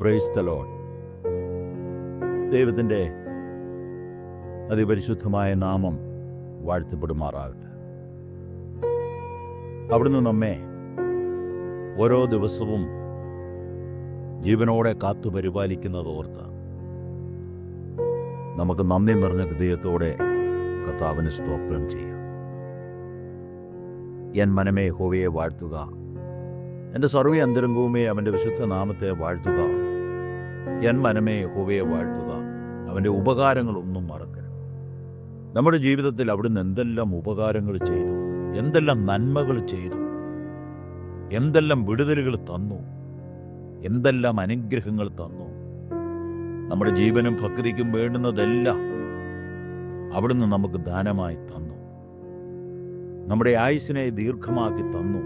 Praise the ദൈവത്തിന്റെ അതിപരിശുദ്ധമായ നാമം വാഴ്ത്തപ്പെടുമാറാകട്ടെ. അവിടുന്ന് നമ്മെ ഓരോ ദിവസവും ജീവനോടെ കാത്തു പരിപാലിക്കുന്നത് ഓർത്ത് നമുക്ക് നന്ദി നിറഞ്ഞ ഹൃദയത്തോടെ കർത്താവിന് സ്തോത്രം ചെയ്യാം. എൻ മനമേ ഹോവയെ വാഴ്ത്തുക. എന്റെ സർവ അന്തരംഗവുമേ അവന്റെ വിശുദ്ധ നാമത്തെ വാഴ്ത്തുക. എൻ മനമേ ഹോവയെ വാഴ്ത്തുക. അവന്റെ ഉപകാരങ്ങളൊന്നും മറക്കരുത്. നമ്മുടെ ജീവിതത്തിൽ അവിടുന്ന് എന്തെല്ലാം ഉപകാരങ്ങൾ ചെയ്തു എന്തെല്ലാം നന്മകൾ ചെയ്തു എന്തെല്ലാം വിടുതലുകൾ തന്നു എന്തെല്ലാം അനുഗ്രഹങ്ങൾ തന്നു നമ്മുടെ ജീവനും ഭക്തിക്കും വേണ്ടുന്നതെല്ലാം അവിടുന്ന് നമുക്ക് ദാനമായി തന്നു. നമ്മുടെ ആയുസിനെ ദീർഘമാക്കി തന്നു.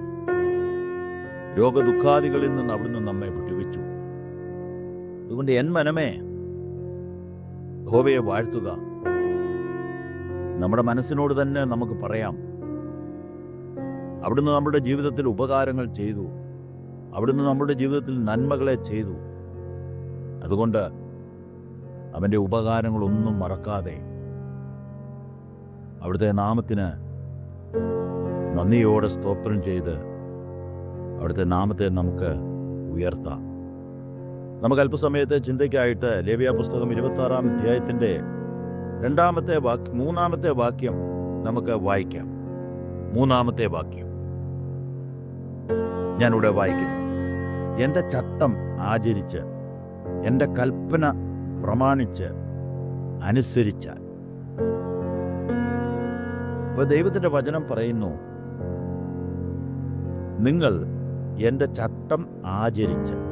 രോഗദുഃഖാദികളിൽ നിന്ന് അവിടുന്ന് നമ്മെ വിടുവിച്ചു അതുകൊണ്ട് എൻ മനമേ ഹോവയെ വാഴ്ത്തുക. നമ്മുടെ മനസ്സിനോട് തന്നെ നമുക്ക് പറയാം. അവിടുന്ന് നമ്മുടെ ജീവിതത്തിൽ ഉപകാരങ്ങൾ ചെയ്തു. അവിടുന്ന് നമ്മുടെ ജീവിതത്തിൽ നന്മകളെ ചെയ്തു. അതുകൊണ്ട് അവന്റെ ഉപകാരങ്ങളൊന്നും മറക്കാതെ അവിടുത്തെ നാമത്തിന് നന്ദിയോടെ സ്തോത്രം ചെയ്ത് അവിടുത്തെ നാമത്തെ നമുക്ക് ഉയർത്താം. നമുക്ക് അല്പസമയത്തെ ചിന്തയ്ക്കായിട്ട് ലേവ്യ പുസ്തകം ഇരുപത്തി ആറാം അധ്യായത്തിന്റെ രണ്ടാമത്തെ വാക്യം മൂന്നാമത്തെ വാക്യം നമുക്ക് വായിക്കാം. മൂന്നാമത്തെ വാക്യം. ഞാനിവിടെ വായിക്കുന്നു. എന്റെ ചട്ടം ആചരിച്ച് എന്റെ കൽപ്പന പ്രമാണിച്ച് അനുസരിച്ചാൽ. അപ്പോൾ ദൈവത്തിന്റെ വചനം പറയുന്നു നിങ്ങൾ എന്റെ ചട്ടം ആചരിച്ച്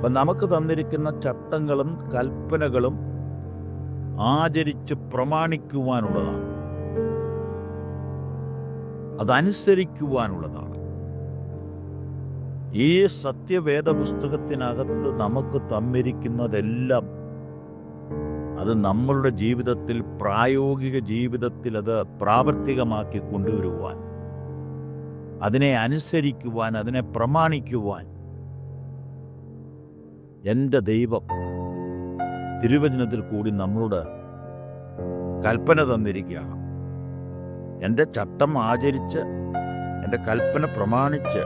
അപ്പം നമുക്ക് തന്നിരിക്കുന്ന ചട്ടങ്ങളും കൽപ്പനകളും ആചരിച്ച് പ്രമാണിക്കുവാനുള്ളതാണ്. അതനുസരിക്കുവാനുള്ളതാണ്. ഈ സത്യവേദ പുസ്തകത്തിനകത്ത് നമുക്ക് തന്നിരിക്കുന്നതെല്ലാം അത് നമ്മളുടെ ജീവിതത്തിൽ പ്രായോഗിക ജീവിതത്തിൽ അത് പ്രാവർത്തികമാക്കി കൊണ്ടുവരുവാൻ അതിനെ അനുസരിക്കുവാൻ അതിനെ പ്രമാണിക്കുവാൻ എന്റെ ദൈവം തിരുവചനത്തിൽ കൂടി നമ്മളോട് കൽപ്പന തന്നിരിക്കുകയാണ്. എന്റെ ചട്ടം ആചരിച്ച് എന്റെ കൽപ്പന പ്രമാണിച്ച്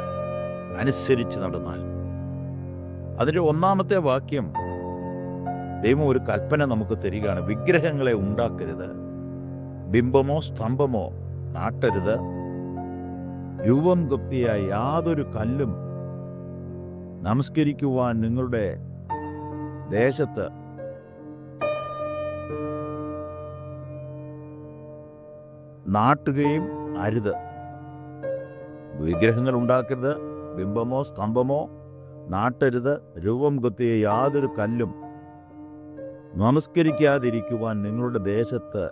അനുസരിച്ച് നടന്നാൽ. അതിന്റെ ഒന്നാമത്തെ വാക്യം ദൈവം ഒരു കൽപ്പന നമുക്ക് തരികയാണ്. വിഗ്രഹങ്ങളെ ഉണ്ടാക്കരുത് ബിംബമോ സ്തംഭമോ നാട്ടരുത്. രൂപം കൊത്തിയ യാതൊരു കല്ലും നമസ്കരിക്കുവാൻ നിങ്ങളുടെ ദേശത്ത് നാട്ടുകയും അരുത്. വിഗ്രഹങ്ങൾ ഉണ്ടാക്കരുത് ബിംബമോ സ്തംഭമോ നാട്ടരുത് രൂപം കൊത്തിയ യാതൊരു കല്ലും നമസ്കരിക്കാതിരിക്കുവാൻ നിങ്ങളുടെ ദേശത്ത്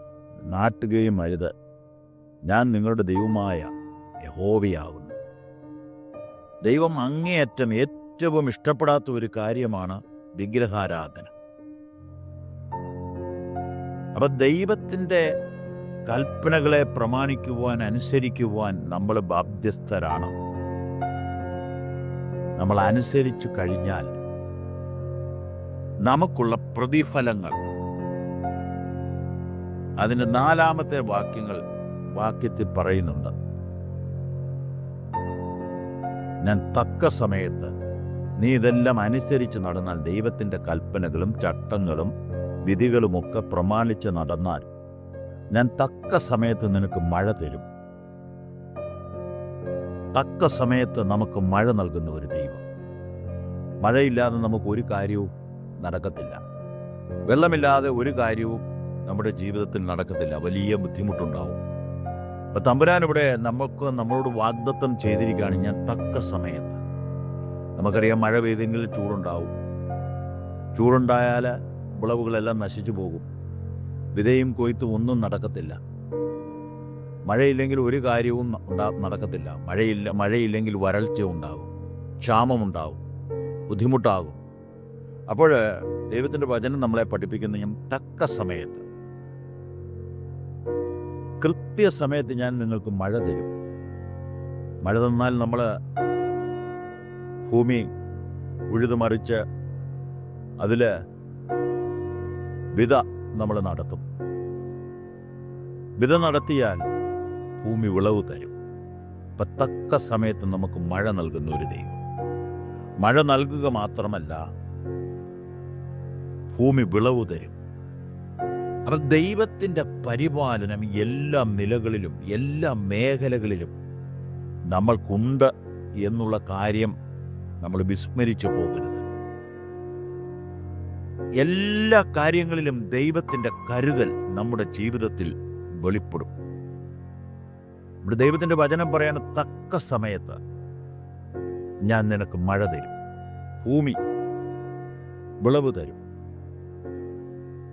നാട്ടുകയും അരുത്. ഞാൻ നിങ്ങളുടെ ദൈവമായ യഹോവയാകുന്നു ദൈവം അങ്ങേയറ്റം ഏറ്റവും ഇഷ്ടപ്പെടാത്ത ഒരു കാര്യമാണ് വിഗ്രഹാരാധന. അപ്പൊ ദൈവത്തിന്റെ കൽപ്പനകളെ പ്രമാണിക്കുവാൻ അനുസരിക്കുവാൻ നമ്മൾ ബാധ്യസ്ഥരാണ്. നമ്മൾ അനുസരിച്ചു കഴിഞ്ഞാൽ നമുക്കുള്ള പ്രതിഫലങ്ങൾ. അതിന്റെ നാലാമത്തെ വാക്യങ്ങൾ വാക്യത്തിൽ പറയുന്നുണ്ട്. ഞാൻ തക്ക സമയത്ത് നീ ഇതെല്ലാം അനുസരിച്ച് നടന്നാൽ ദൈവത്തിന്റെ കൽപ്പനകളും ചട്ടങ്ങളും വിധികളുമൊക്കെ പ്രമാണിച്ച് നടന്നാൽ ഞാൻ തക്ക സമയത്ത് നിനക്ക് മഴ തരും. തക്ക സമയത്ത് നമുക്ക് മഴ നൽകുന്ന ഒരു ദൈവം. മഴയില്ലാതെ നമുക്ക് ഒരു കാര്യവും നടക്കത്തില്ല. വെള്ളമില്ലാതെ ഒരു കാര്യവും നമ്മുടെ ജീവിതത്തിൽ നടക്കത്തില്ല. വലിയ ബുദ്ധിമുട്ടുണ്ടാവും. അപ്പം തമ്പുരാൻ ഇവിടെ നമുക്ക് നമ്മളോട് വാഗ്ദത്തം ചെയ്തിരിക്കുകയാണ് ഞാൻ തക്ക സമയത്ത്. നമുക്കറിയാം മഴ പെയ്തെങ്കിൽ ചൂടുണ്ടാവും. ചൂടുണ്ടായാൽ വിളവുകളെല്ലാം നശിച്ചു പോകും. വിതയും കൊയ്ത്തും ഒന്നും നടക്കത്തില്ല. മഴയില്ലെങ്കിൽ ഒരു കാര്യവും നടക്കത്തില്ല. മഴയില്ല മഴയില്ലെങ്കിൽ വരൾച്ച ഉണ്ടാകും ക്ഷാമമുണ്ടാകും ബുദ്ധിമുട്ടാകും. അപ്പോൾ ദൈവത്തിന്റെ വചനം നമ്മളെ പഠിപ്പിക്കുന്ന ഞാൻ തക്ക സമയത്ത്. കൃത്യസമയത്ത് ഞാൻ നിങ്ങൾക്ക് മഴ തരും. മഴ തന്നാൽ നമ്മൾ ഭൂമി ഉഴുതുമറിച്ച് അതിൽ വിത നമ്മൾ നടത്തും. വിത നടത്തിയാൽ ഭൂമി വിളവ് തരും. അപ്പം തക്ക സമയത്ത് നമുക്ക് മഴ നൽകുന്ന ഒരു ദൈവം. മഴ നൽകുക മാത്രമല്ല ഭൂമി വിളവ് തരും. അപ്പം ദൈവത്തിന്റെ പരിപാലനം എല്ലാ നിലകളിലും എല്ലാ മേഖലകളിലും നമ്മൾക്കുണ്ട് എന്നുള്ള കാര്യം നമ്മൾ വിസ്മരിച്ചു പോകരുത്. എല്ലാ കാര്യങ്ങളിലും ദൈവത്തിന്റെ കരുതൽ നമ്മുടെ ജീവിതത്തിൽ വെളിപ്പെടും. ഇവിടെ ദൈവത്തിന്റെ വചനം പറയാൻ തക്ക സമയത്ത് ഞാൻ നിനക്ക് മഴ തരും ഭൂമി വിളവ് തരും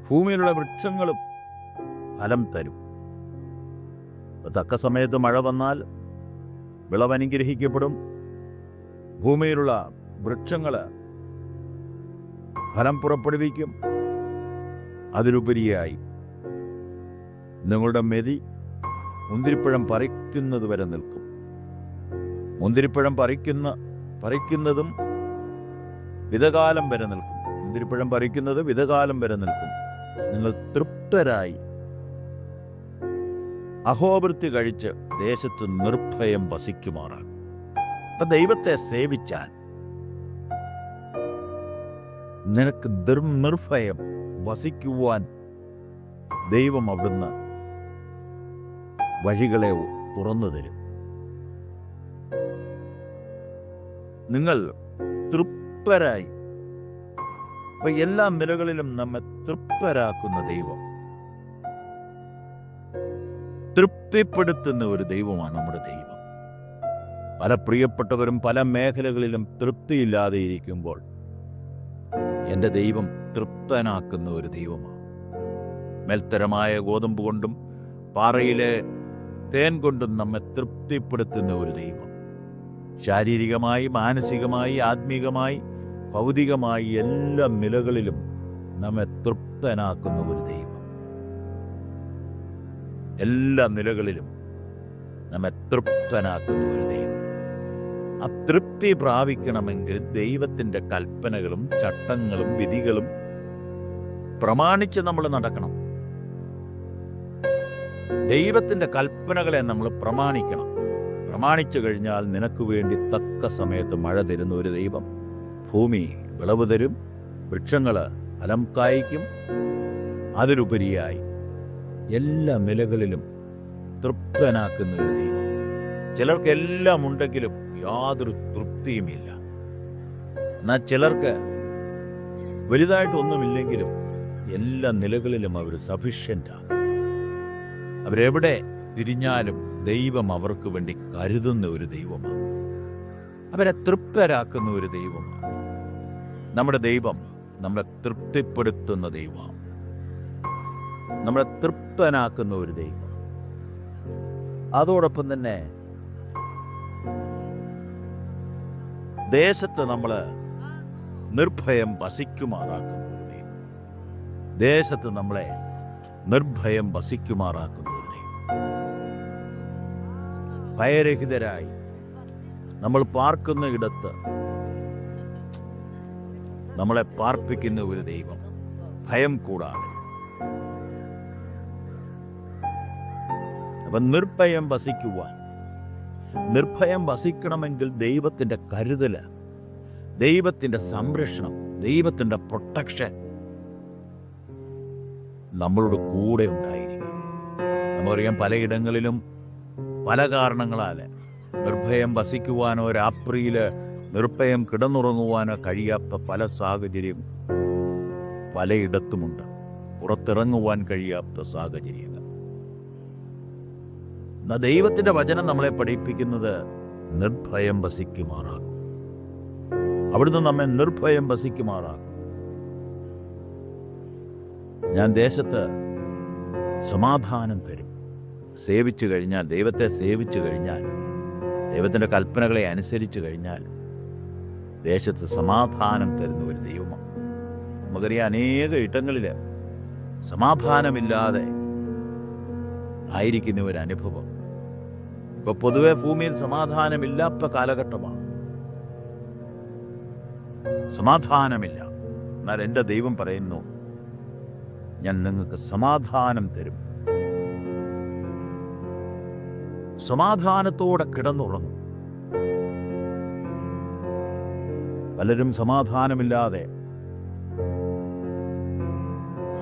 ഭൂമിയിലുള്ള വൃക്ഷങ്ങളും ഫലം തരും. തക്ക സമയത്ത് മഴ വന്നാൽ വിളവ് അനുഗ്രഹിക്കപ്പെടും ഭൂമിയിലുള്ള വൃക്ഷങ്ങൾ ഫലം പുറപ്പെടുവിക്കും. അതിലുപരിയായി നിങ്ങളുടെ മെതി മുന്തിരിപ്പഴം പറിക്കുന്നത് വരെ നിൽക്കും. മുന്തിരിപ്പഴം പറിക്കുന്ന പറിക്കുന്നതും വിധകാലം വരെ നിൽക്കും. മുന്തിരിപ്പഴം പറിക്കുന്നത് വിധകാലം വരെ നിൽക്കും. നിങ്ങൾ തൃപ്തരായി. അഹോവൃത്തി കഴിച്ച് ദേശത്ത് നിർഭയം വസിക്കുമാറാകും. അപ്പൊ ദൈവത്തെ സേവിച്ചാൽ നിനക്ക് ദുർനിർഭയം വസിക്കുവാൻ ദൈവം അവിടുന്ന് വഴികളെ തുറന്നു തരും. നിങ്ങൾ തൃപ്തരായി. അപ്പൊ എല്ലാ നിലകളിലും നമ്മെ തൃപ്തരാക്കുന്ന ദൈവം. തൃപ്തിപ്പെടുത്തുന്ന ഒരു ദൈവമാണ് നമ്മുടെ ദൈവം. പല പ്രിയപ്പെട്ടവരും പല മേഖലകളിലും തൃപ്തിയില്ലാതെ ഇരിക്കുമ്പോൾ എന്റെ ദൈവം തൃപ്തനാക്കുന്ന ഒരു ദൈവമാണ്. മേൽത്തരമായ ഗോതമ്പ് കൊണ്ടും പാറയിലെ തേൻ കൊണ്ടും നമ്മെ തൃപ്തിപ്പെടുത്തുന്ന ഒരു ദൈവം. ശാരീരികമായി മാനസികമായി ആത്മീകമായി ഭൗതികമായി എല്ലാ നിലകളിലും നമ്മെ തൃപ്തനാക്കുന്ന ഒരു ദൈവം. എല്ലാ നിലകളിലും നമ്മെ തൃപ്തനാക്കുന്ന ഒരു ദൈവം. ആ തൃപ്തി പ്രാപിക്കണമെങ്കിൽ ദൈവത്തിന്റെ കൽപ്പനകളും ചട്ടങ്ങളും വിധികളും പ്രമാണിച്ച് നമ്മൾ നടക്കണം. ദൈവത്തിന്റെ കൽപ്പനകളെ നമ്മൾ പ്രമാണിക്കണം. പ്രമാണിച്ചു കഴിഞ്ഞാൽ നിനക്ക് വേണ്ടി തക്ക സമയത്ത് മഴ തരുന്ന ഒരു ദൈവം ഭൂമി വിളവ് തരും വൃക്ഷങ്ങൾ ഫലം കായ്ക്കും അതിലുപരിയായി എല്ലാ നിലകളിലും തൃപ്തനാക്കുന്ന ഒരു ദൈവം. ചിലർക്ക് എല്ലാം ഉണ്ടെങ്കിലും യാതൊരു തൃപ്തിയുമില്ല. എന്നാൽ ചിലർക്ക് വലുതായിട്ടൊന്നുമില്ലെങ്കിലും എല്ലാ നിലകളിലും അവർ സഫിഷ്യന്റാണ് അവരെവിടെ തിരിഞ്ഞാലും ദൈവം അവർക്ക് വേണ്ടി കരുതുന്ന ഒരു ദൈവമാണ് അവരെ തൃപ്തരാക്കുന്ന ഒരു ദൈവമാണ് നമ്മുടെ ദൈവം നമ്മളെ തൃപ്തിപ്പെടുത്തുന്ന ദൈവമാണ് നമ്മളെ തൃപ്തനാക്കുന്ന ഒരു ദൈവം. അതോടൊപ്പം തന്നെ ദേശത്ത് നമ്മൾ നിർഭയം വസിക്കുമാറാക്കുന്നു ദേശത്ത് നമ്മളെ നിർഭയം വസിക്കുമാറാക്കുന്ന ഒരു ഭയരഹിതരായി നമ്മൾ പാർക്കുന്ന ഇടത്ത് നമ്മളെ പാർപ്പിക്കുന്ന ഒരു ദൈവം. ഭയം കൂടാതെ. അപ്പം നിർഭയം വസിക്കുവാൻ നിർഭയം വസിക്കണമെങ്കിൽ ദൈവത്തിന്റെ കരുതൽ ദൈവത്തിന്റെ സംരക്ഷണം ദൈവത്തിന്റെ പ്രൊട്ടക്ഷൻ നമ്മളോട് കൂടെ ഉണ്ടായിരിക്കും. നമുക്കറിയാം പലയിടങ്ങളിലും പല കാരണങ്ങളാൽ നിർഭയം വസിക്കുവാനോ രാത്രിയിൽ നിർഭയം കിടന്നുറങ്ങുവാനോ കഴിയാത്ത പല സാഹചര്യം പലയിടത്തുമുണ്ട്. പുറത്തിറങ്ങുവാൻ കഴിയാത്ത സാഹചര്യങ്ങൾ. എന്നാ ദൈവത്തിന്റെ വചനം നമ്മളെ പഠിപ്പിക്കുന്നത് നിർഭയം വസിക്കുമാറാകും. അവിടുന്ന് നമ്മെ നിർഭയം വസിക്കുമാറാകും ഞാൻ ദേശത്ത് സമാധാനം തരും. സേവിച്ചു കഴിഞ്ഞാൽ ദൈവത്തെ സേവിച്ചു കഴിഞ്ഞാൽ ദൈവത്തിന്റെ കൽപ്പനകളെ അനുസരിച്ചു കഴിഞ്ഞാൽ ദേശത്ത് സമാധാനം തരുന്ന ഒരു ദൈവമാണ്. നമുക്കറിയാം അനേക ഇടങ്ങളിൽ സമാധാനമില്ലാതെ ആയിരിക്കുന്ന ഒരു അനുഭവം. ഇപ്പൊ പൊതുവെ ഭൂമിയിൽ സമാധാനമില്ലാത്ത കാലഘട്ടമാണ്. സമാധാനമില്ല. എന്നാൽ എന്റെ ദൈവം പറയുന്നു ഞാൻ നിങ്ങൾക്ക് സമാധാനം തരും. സമാധാനത്തോടെ കിടന്നുറങ്ങും. പലരും സമാധാനമില്ലാതെ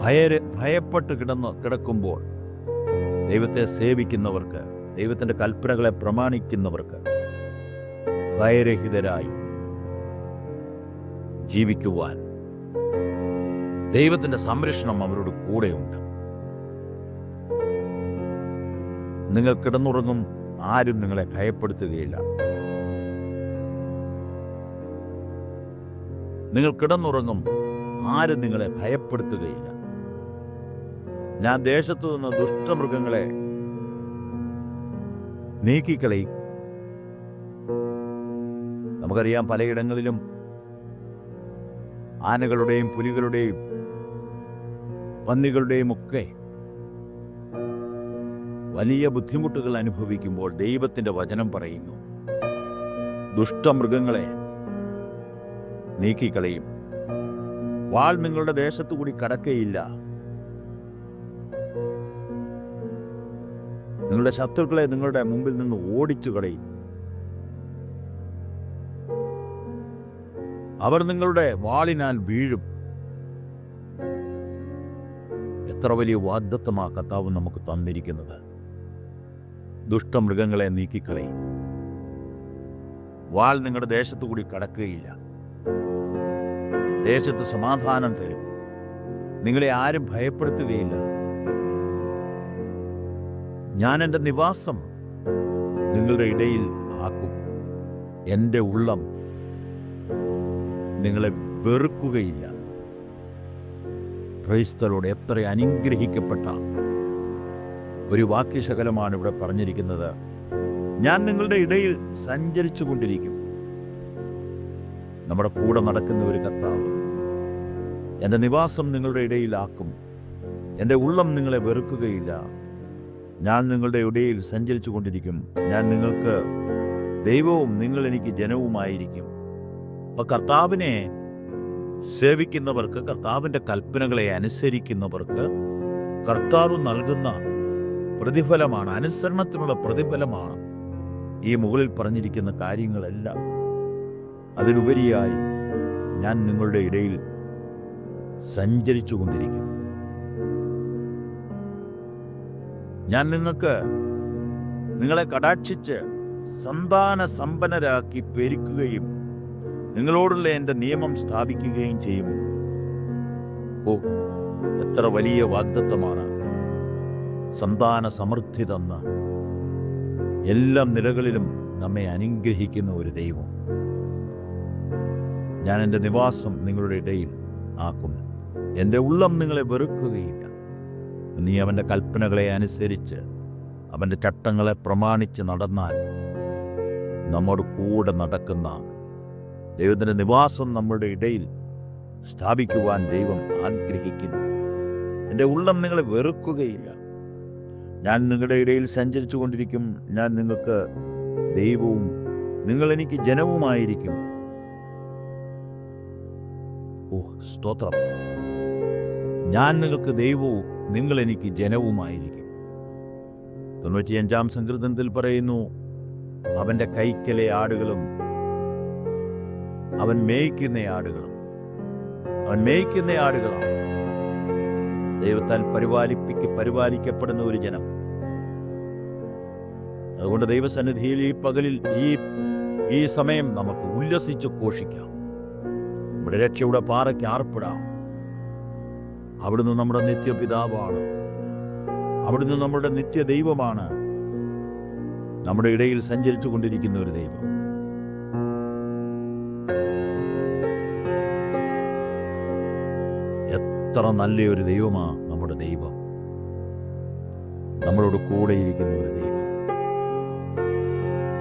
ഭയര് ഭയപ്പെട്ട് കിടന്ന് കിടക്കുമ്പോൾ ദൈവത്തെ സേവിക്കുന്നവർക്ക് ദൈവത്തിന്റെ കൽപ്പനകളെ പ്രമാണിക്കുന്നവർക്ക് ഭയരഹിതരായി ജീവിക്കുവാൻ ദൈവത്തിന്റെ സംരക്ഷണം അവരോട് കൂടെയുണ്ട്. നിങ്ങൾ കിടന്നുറങ്ങും ആരും നിങ്ങളെ ഭയപ്പെടുത്തുകയില്ല. നിങ്ങൾ കിടന്നുറങ്ങും ആരും നിങ്ങളെ ഭയപ്പെടുത്തുകയില്ല. ഞാൻ ദേശത്തു നിന്ന് ദുഷ്ടമൃഗങ്ങളെ നീക്കിക്കളയും. നമുക്കറിയാം പലയിടങ്ങളിലും ആനകളുടെയും പുലികളുടെയും പന്നികളുടെയും ഒക്കെ വലിയ ബുദ്ധിമുട്ടുകൾ അനുഭവിക്കുമ്പോൾ ദൈവത്തിന്റെ വചനം പറയുന്നു ദുഷ്ടമൃഗങ്ങളെ നീക്കിക്കളയും. വാൾ നിങ്ങളുടെ ദേശത്തു കൂടി കടക്കയില്ല. നിങ്ങളുടെ ശത്രുക്കളെ നിങ്ങളുടെ മുമ്പിൽ നിന്ന് ഓടിച്ചു കളയും. അവർ നിങ്ങളുടെ വാളിനാൽ വീഴും. എത്ര വലിയ വാഗ്ദത്തമാ കർത്താവ് നമുക്ക് തന്നിരിക്കുന്നത്. ദുഷ്ടമൃഗങ്ങളെ നീക്കിക്കളയും. വാൾ നിങ്ങളുടെ ദേശത്തു കൂടി കടക്കുകയില്ല. ദേശത്ത് സമാധാനം തരും. നിങ്ങളെ ആരും ഭയപ്പെടുത്തുകയില്ല. ഞാൻ എന്റെ നിവാസം നിങ്ങളുടെ ഇടയിൽ ആക്കും. എന്റെ ഉള്ളം നിങ്ങളെ വെറുക്കുകയില്ല. ക്രൈസ്തലോട് എത്ര അനുഗ്രഹിക്കപ്പെട്ട ഒരു വാക്യശകലമാണ് ഇവിടെ പറഞ്ഞിരിക്കുന്നത്. ഞാൻ നിങ്ങളുടെ ഇടയിൽ സഞ്ചരിച്ചു കൊണ്ടിരിക്കും നമ്മുടെ കൂടെ നടക്കുന്ന ഒരു കത്താവ് എന്റെ നിവാസം നിങ്ങളുടെ ഇടയിലാക്കും എന്റെ ഉള്ളം നിങ്ങളെ വെറുക്കുകയില്ല. ഞാൻ നിങ്ങളുടെ ഇടയിൽ സഞ്ചരിച്ചു കൊണ്ടിരിക്കും ഞാൻ നിങ്ങൾക്ക് ദൈവവും നിങ്ങൾ എനിക്ക് ജനവുമായിരിക്കും. അപ്പൊ കർത്താവിനെ സേവിക്കുന്നവർക്ക് കർത്താവിന്റെ കൽപ്പനകളെ അനുസരിക്കുന്നവർക്ക് കർത്താവ് നൽകുന്ന പ്രതിഫലമാണ് അനുസരണത്തിനുള്ള പ്രതിഫലമാണ് ഈ മുകളിൽ പറഞ്ഞിരിക്കുന്ന കാര്യങ്ങളെല്ലാം. അതിലുപരിയായി ഞാൻ നിങ്ങളുടെ ഇടയിൽ സഞ്ചരിച്ചു കൊണ്ടിരിക്കും ഞാൻ നിങ്ങൾക്ക് നിങ്ങളെ കടാക്ഷിച്ച് സന്താന സമ്പന്നരാക്കി പെരുക്കുകയും നിങ്ങളോടുള്ള എന്റെ നിയമം സ്ഥാപിക്കുകയും ചെയ്യും. ഓ എത്ര വലിയ വാഗ്ദത്തമാണ്. സന്താന സമൃദ്ധി തന്ന എല്ലാ നിലകളിലും നമ്മെ അനുഗ്രഹിക്കുന്ന ഒരു ദൈവം. ഞാൻ എന്റെ നിവാസം നിങ്ങളുടെ ഇടയിൽ ആക്കും. എന്റെ ഉള്ളം നിങ്ങളെ വെറുക്കുകയില്ല. നീ അവന്റെ കൽപ്പനകളെ അനുസരിച്ച് അവന്റെ ചട്ടങ്ങളെ പ്രമാണിച്ച് നടന്നാൽ നമ്മോട് കൂടെ നടക്കുന്ന ദൈവത്തിന്റെ നിവാസം നമ്മുടെ ഇടയിൽ സ്ഥാപിക്കുവാൻ ദൈവം ആഗ്രഹിക്കുന്നു. എന്റെ ഉള്ളം നിങ്ങളെ വെറുക്കുകയില്ല. ഞാൻ നിങ്ങളുടെ ഇടയിൽ സഞ്ചരിച്ചു കൊണ്ടിരിക്കും. ഞാൻ നിങ്ങൾക്ക് ദൈവവും നിങ്ങൾ എനിക്ക് ജനവുമായിരിക്കും. ഓ സ്തോത്രം. ഞാൻ നിങ്ങൾക്ക് ദൈവവും നിങ്ങൾ എനിക്ക് ജനവുമായിരിക്കും. തൊണ്ണൂറ്റിയഞ്ചാം സങ്കീർത്തനത്തിൽ പറയുന്നു അവന്റെ കൈക്കലെ ആടുകളും അവൻ മേയ്ക്കുന്ന ആടുകളും അവൻ മേയ്ക്കുന്ന ആടുകളാണ്. ദൈവത്താൽ പരിപാലിപ്പിക്ക് പരിപാലിക്കപ്പെടുന്ന ഒരു ജനം. അതുകൊണ്ട് ദൈവസന്നിധിയിൽ ഈ പകലിൽ ഈ ഈ സമയം നമുക്ക് ഉല്ലസിച്ച് ഘോഷിക്കാം. നമ്മുടെ രക്ഷയുടെ പാറയ്ക്ക് ആർപ്പിടാം. അവിടുന്ന് നമ്മുടെ നിത്യപിതാവാണ്. അവിടുന്ന് നമ്മുടെ നിത്യ ദൈവമാണ് നമ്മുടെ ഇടയിൽ സഞ്ചരിച്ചു കൊണ്ടിരിക്കുന്ന ഒരു ദൈവം. എത്ര നല്ലൊരു ദൈവമാ നമ്മുടെ ദൈവം. നമ്മളോട് കൂടെ ഇരിക്കുന്ന ഒരു ദൈവം.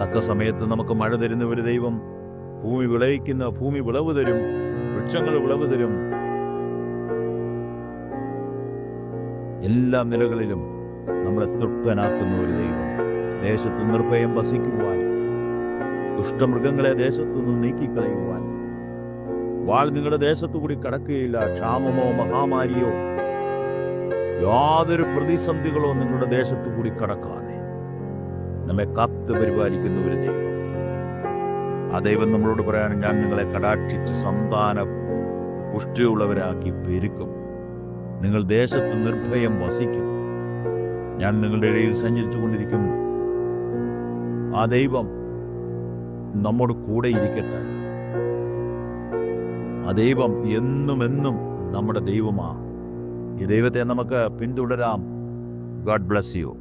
തക്ക സമയത്ത് നമുക്ക് മഴ തരുന്ന ഒരു ദൈവം. ഭൂമി വിളയിക്കുന്ന ഭൂമി വിളവ് തരും വൃക്ഷങ്ങൾ വിളവ് തരും. എല്ലാ നിലകളിലും നമ്മളെ തൃപ്തനാക്കുന്ന ഒരു ദൈവം. ദേശത്ത് നിർഭയം വസിക്കുവാൻ ദുഷ്ടമൃഗങ്ങളെ ദേശത്തുനിന്ന് നീക്കിക്കളയുവാൻ. വാൾ നിങ്ങളുടെ ദേശത്തു കൂടി കടക്കുകയില്ല ക്ഷാമമോ മഹാമാരിയോ. യാതൊരു പ്രതിസന്ധികളോ നിങ്ങളുടെ ദേശത്തു കൂടി കടക്കാതെ നമ്മെ കാത്തു പരിപാലിക്കുന്ന ഒരു ദൈവം. ആ ദൈവം നമ്മളോട് പറയാൻ ഞാൻ നിങ്ങളെ കടാക്ഷിച്ച് സന്താന പുഷ്ടിയുള്ളവരാക്കി പെരുക്കും. നിങ്ങൾ ദേശത്ത് നിർഭയം വസിക്കും ഞാൻ നിങ്ങളുടെ ഇടയിൽ സഞ്ചരിച്ചു കൊണ്ടിരിക്കുന്നു. ആ ദൈവം നമ്മോട് കൂടെ ഇരിക്കട്ടെ. ആ ദൈവം എന്നും എന്നും നമ്മുടെ ദൈവമാ. ഈ ദൈവത്തെ നമുക്ക് പിന്തുടരാം. God bless you.